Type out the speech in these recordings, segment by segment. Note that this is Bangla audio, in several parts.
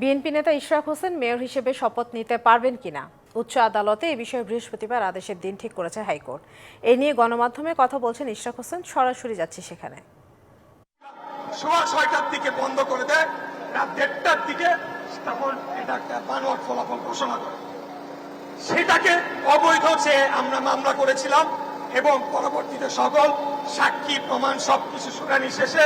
বিএনপি নেতা ইশরাক হোসেন মেয়র হিসেবে শপথ নিতে পারবেন কিনা? উচ্চ আদালতে এ বিষয়ে বৃহস্পতিবার আদেশের দিন ঠিক করেছে হাইকোর্ট। এ নিয়ে গণমাধ্যমে কথা বলছেন ইশরাক হোসেন, সরাসরি যাচ্ছি সেখানে। সোয়া ছয়টার দিকে বন্ধ করে দেয়, রাত দেড়টার দিকে তখন এটা একটা বানোয়াট ফলাফল ঘোষণা করে। সেটাকে অবৈধ চেয়ে আমরা মামলা করেছিলাম এবং পরবর্তীতে সকল সাক্ষী, প্রমাণ সবকিছু শুনানি শেষে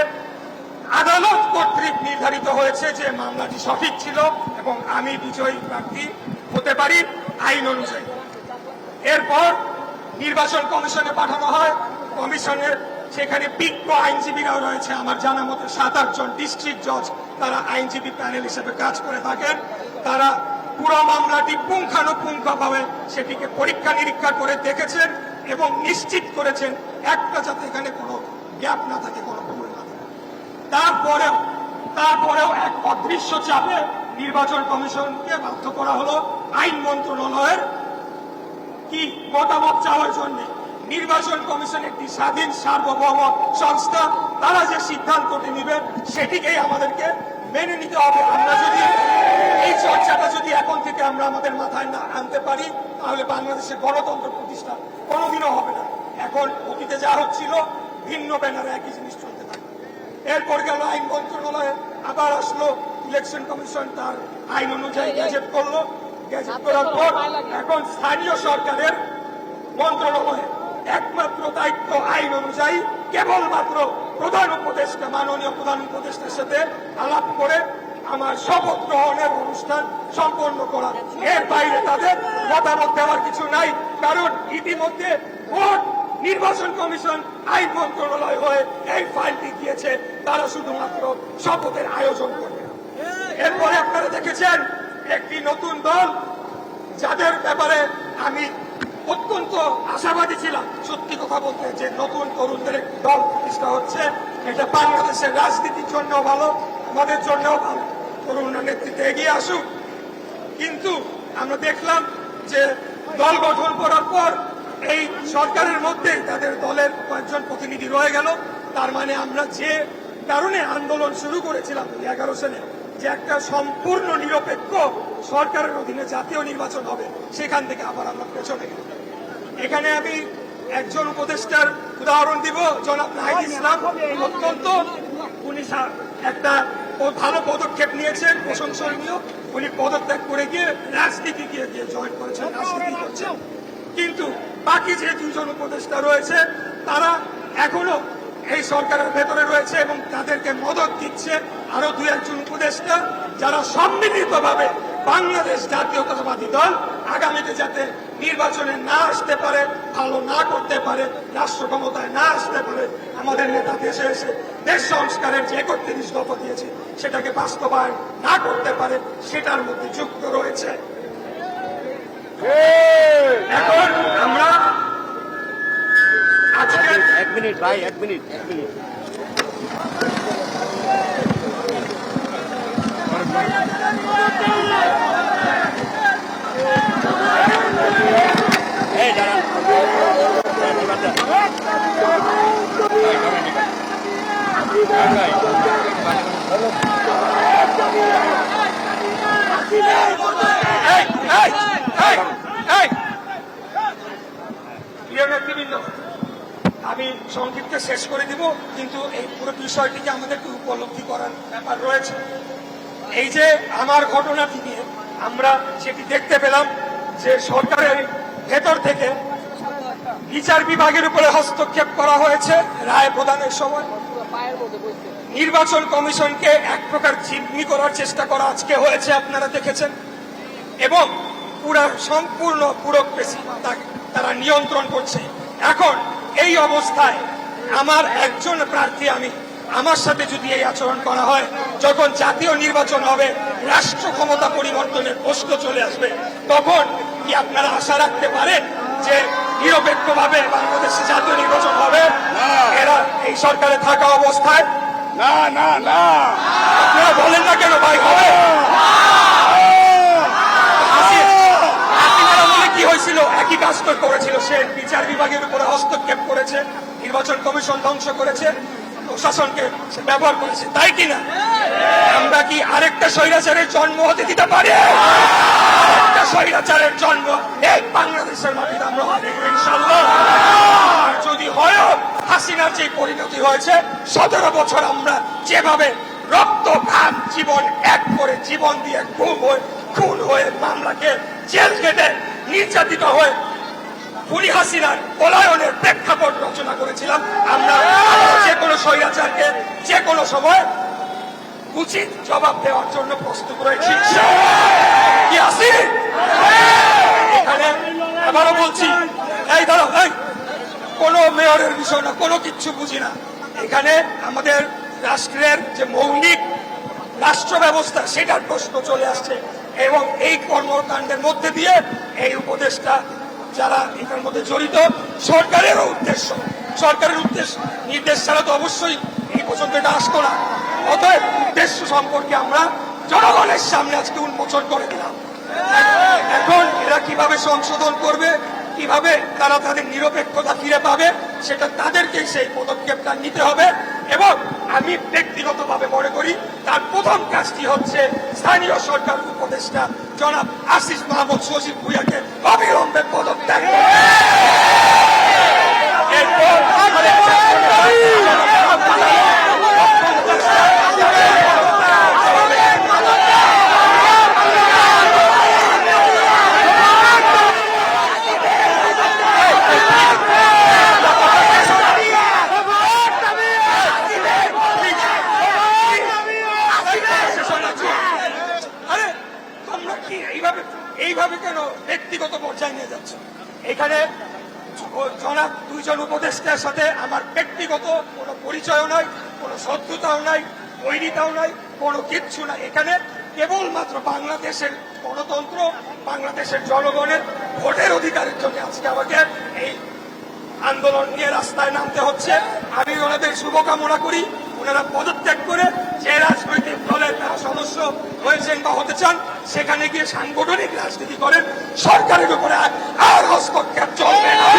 আদালত কর্তৃক নির্ধারিত হয়েছে যে মামলাটি সঠিক ছিল এবং আমি বিজয়ী প্রার্থী হতে পারি আইন অনুযায়ী। এরপর নির্বাচন কমিশনে পাঠানো হয়। কমিশনের সেখানে বিজ্ঞ আইনজীবীরাও রয়েছে। আমার জানা মতে সাত আটজন ডিস্ট্রিক্ট জজ তারা আইনজীবী প্যানেল হিসেবে কাজ করে থাকেন। তারা পুরো মামলাটি পুঙ্খানুপুঙ্খভাবে সেটিকে পরীক্ষা নিরীক্ষা করে দেখেছেন এবং নিশ্চিত করেছেন একটা যাতে এখানে কোনো গ্যাপ না থাকে, কোনো তারপরেও তারপরেও এক অদৃশ্য চাপে নির্বাচন কমিশনকে বাধ্য করা হলো আইন মন্ত্রণালয়ের কি মতামত চাওয়ার জন্য। নির্বাচন কমিশন একটি স্বাধীন সার্বভৌম সংস্থা, তারা যে সিদ্ধান্তটি নেবে সেটিকেই আমাদেরকে মেনে নিতে হবে। আমরা যদি এই চর্চাটা যদি এখন থেকে আমরা আমাদের মাথায় না আনতে পারি, তাহলে বাংলাদেশের গণতন্ত্র প্রতিষ্ঠা কোনোদিনও হবে না। এখন অতীতে যা হচ্ছিল, ভিন্ন ব্যানারে একই জিনিস চলতে এরপর গেল আইন মন্ত্রণালয়ে আবার আসলো ইলেকশন কমিশন তার আইন অনুযায়ী গ্যাজেট করল। গ্যাজেট করার পর এখন স্থানীয় সরকারের মন্ত্রণালয়ে একমাত্র দায়িত্ব আইন অনুযায়ী কেবলমাত্র প্রধান উপদেষ্টা মাননীয় প্রধান উপদেষ্টার সাথে আলাপ করে আমার শপথ গ্রহণের অনুষ্ঠান সম্পন্ন করা। এর বাইরে তাদের মতামত দেওয়ার কিছু নাই কারণ ইতিমধ্যে ভোট নির্বাচন কমিশন আইন মন্ত্রণালয় হয়ে এই ফাইলটি দিয়েছে। তারা শুধুমাত্র শপথের আয়োজন করবে। এরপরে আপনারা দেখেছেন একটি নতুন দল, যাদের ব্যাপারে আমি অত্যন্ত আশাবাদী ছিলাম। সত্যি কথা বলতে যে নতুন তরুণদের দল প্রতিষ্ঠা হচ্ছে। এটা বাংলাদেশের রাজনীতির জন্য ভালো, আমাদের জন্যও ভালো। তরুণরা নেতৃত্বে এগিয়ে আসুক। কিন্তু আমরা দেখলাম যে দল গঠন করার পর এই সরকারের মধ্যে তাদের দলের কয়েকজন প্রতিনিধি রয়ে গেল। তার মানে আমরা যে কারণে আন্দোলন শুরু করেছিলাম দুই এগারো সালে, যে একটা সম্পূর্ণ নিরপেক্ষ সরকারের অধীনে জাতীয় নির্বাচন হবে, সেখান থেকে আবার আমরা পেছনে গেলাম। এখানে আমি একজন উপদেষ্টার উদাহরণ দিব, জনাব নাহিদ ইসলাম। অত্যন্ত উনি একটা ভালো পদক্ষেপ নিয়েছেন, প্রশংসনীয়। উনি পদত্যাগ করে গিয়ে রাজনীতি দিয়ে গিয়ে জয়েন করেছেন, রাজনীতি করছেন। কিন্তু বাকি যে দুজন উপদেষ্টা রয়েছে, তারা এখনও এই সরকারের ভেতরে রয়েছে এবং তাদেরকে মদত দিচ্ছে আরও দুই একজন উপদেষ্টা যারা সম্মিলিতভাবে বাংলাদেশ জাতীয়তাবাদী দল আগামীতে যাতে নির্বাচনে না আসতে পারে, ভালো না করতে পারে, রাষ্ট্র ক্ষমতায় না আসতে পারে, আমাদের নেতা দেশে এসে দেশ সংস্কারের যে একত্রিশ দফা দিয়েছে, সেটাকে বাস্তবায়ন না করতে পারে, সেটার মধ্যে যুক্ত রয়েছে। মিনিট ভাই এক মিনিট এক মিনিট। এই দাঁড়ান এই, এই, এই, এই। প্রিয় নেতৃবৃন্দ, আমি সংক্ষিপ্ত শেষ করে দিব, কিন্তু এই পুরো বিষয়টিকে আমাদেরকে উপলব্ধি করার ব্যাপার রয়েছে। এই যে আমার ঘটনাটি নিয়ে আমরা সেটি দেখতে পেলাম যে সরকারের ভেতর থেকে বিচার বিভাগের উপরে হস্তক্ষেপ করা হয়েছে রায় প্রদানের সময়। নির্বাচন কমিশনকে এক প্রকার জিম্মি করার চেষ্টা করা আজকে হয়েছে, আপনারা দেখেছেন। এবং পুরা সম্পূর্ণ ব্যুরোক্রেসি তারা নিয়ন্ত্রণ করছে। এখন এই অবস্থায় আমার একজন প্রার্থী আমি আমার সাথে যদি এই আচরণ করা হয় যখন জাতীয় নির্বাচন হবে রাষ্ট্র ক্ষমতা পরিবর্তনের প্রশ্ন চলে আসবে তখন কি আপনারা আশা রাখতে পারেন যে নিরপেক্ষভাবে বাংলাদেশে জাতীয় নির্বাচন হবে? এরা এই সরকারে থাকা অবস্থায়? না না না। আপনারা বলেন না কেন ভাই হবে হাসি- হাসিনার আমলে কি একই কাজ তো করেছিল সে। বিচার বিভাগের উপরে হস্তক্ষেপ করেছে, নির্বাচন কমিশন ধ্বংস করেছে, প্রশাসনকে ব্যবহার করেছে। তাই কিনা আমরা কি আরেকটা স্বৈরাচারের জন্ম হতে দিতে পারি? স্বৈরাচারের জন্ম এই বাংলাদেশের মাটিতে আমরা ইনশাল্লাহ যদি হয়, হাসিনার যে পরিণতি হয়েছে, সতেরো বছর আমরা যেভাবে রক্ত ঘাম জীবন এক করে জীবন দিয়ে খুন হয়ে খুন হয়ে মামলাকে জেল কেটে নির্যাতিত হয়ে খুনি হাসিনার পলায়নের প্রেক্ষাপট রচনা করেছিলাম। আমরা যে কোনো স্বৈরাচারকে যে কোনো সময় উচিত জবাব দেওয়ার জন্য প্রস্তুত রয়েছি। এখানে আবারও বলছি, এই ধরো এই। কোনো মেয়রের বিষয় না, কোনো কিচ্ছু বুঝি না। এখানে আমাদের রাষ্ট্রের যে মৌলিক রাষ্ট্র ব্যবস্থা সেটার প্রশ্ন চলে আসছে। এবং এই কর্মকাণ্ডের মধ্যে দিয়ে এই উপদেশটা যারা এটার মধ্যে জড়িত, সরকারেরও উদ্দেশ্য। সরকারের উদ্দেশ্য নির্দেশ ছাড়া তো অবশ্যই এই পর্যন্ত এটা আসতো না। অতএব উদ্দেশ্য সম্পর্কে আমরা জনগণের সামনে আজকে উন্মোচন করে দিলাম। এখন এরা কীভাবে সংশোধন করবে কীভাবে তারা তাদের নিরপেক্ষতা ফিরে পাবে, সেটা তাদেরকেই সেই পদক্ষেপটা নিতে হবে। এবং আমি ব্যক্তিগতভাবে মনে করি, তার প্রথম কাজটি হচ্ছে স্থানীয় সরকার উপদেষ্টা জনাব আশিস মাহমুদ সজীব ভুইয়াকে অবিলম্বে পদত্যাগ করতে হবে। এরপর আমাদের আরে তোমরা কি এইভাবে এইভাবে কেন ব্যক্তিগত পর্যায়ে নিয়ে যাচ্ছ। এখানে জনাব দুইজন উপদেষ্টার সাথে আমার ব্যক্তিগত কোনো পরিচয়ও নাই, কোনো শত্রুতাও নাই, বৈরিতাও নাই, কোনো কিচ্ছু নাই। এখানে কেবলমাত্র বাংলাদেশের গণতন্ত্র, বাংলাদেশের জনগণের ভোটের অধিকারের জন্য আজকে আমাকে এই আন্দোলন নিয়ে রাস্তায় নামতে হচ্ছে। আমি ওনাদের শুভকামনা করি। ওনারা পদত্যাগ করে যে রাজনৈতিক দলের তারা সদস্য হয়েছেন বা হতে চান সেখানে গিয়ে সাংগঠনিক রাজনীতি করেন। সরকারের উপরে আর- হস্তক্ষেপ চলবে না।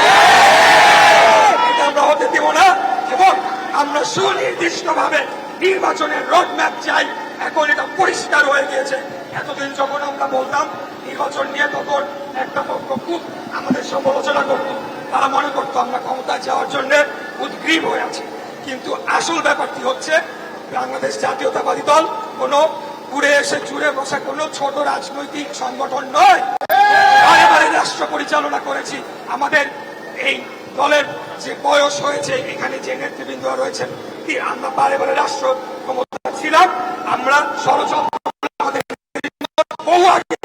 এটা আমরা হতে দেব না। এবং আমরা সুনির্দিষ্টভাবে নির্বাচনের রোড ম্যাপ চাই। এখন এটা পরিষ্কার হয়ে গিয়েছে। এতদিন যখন আমরা বলতাম, নির্বাচন নিয়ে তখন একটা পক্ষ খুব আমাদের সমালোচনা করত। তারা মনে করতো, আমরা ক্ষমতায় যাওয়ার জন্য উদ্গ্রীব হয়ে আছি। কিন্তু আসল ব্যাপারটি হচ্ছে, বাংলাদেশ জাতীয়তাবাদী দল কোনো ঘুরে এসে জুড়ে বসা কোনো ছোট রাজনৈতিক সংগঠন নয়। রাষ্ট্র পরিচালনা করেছি। আমাদের এই দলের যে বয়স হয়েছে, এখানে যে নেতৃবৃন্দ রয়েছেন আমরা বারে বারে রাষ্ট্র ক্ষমতা ছিলাম? আমরা ষড়যন্ত্র বহু আগে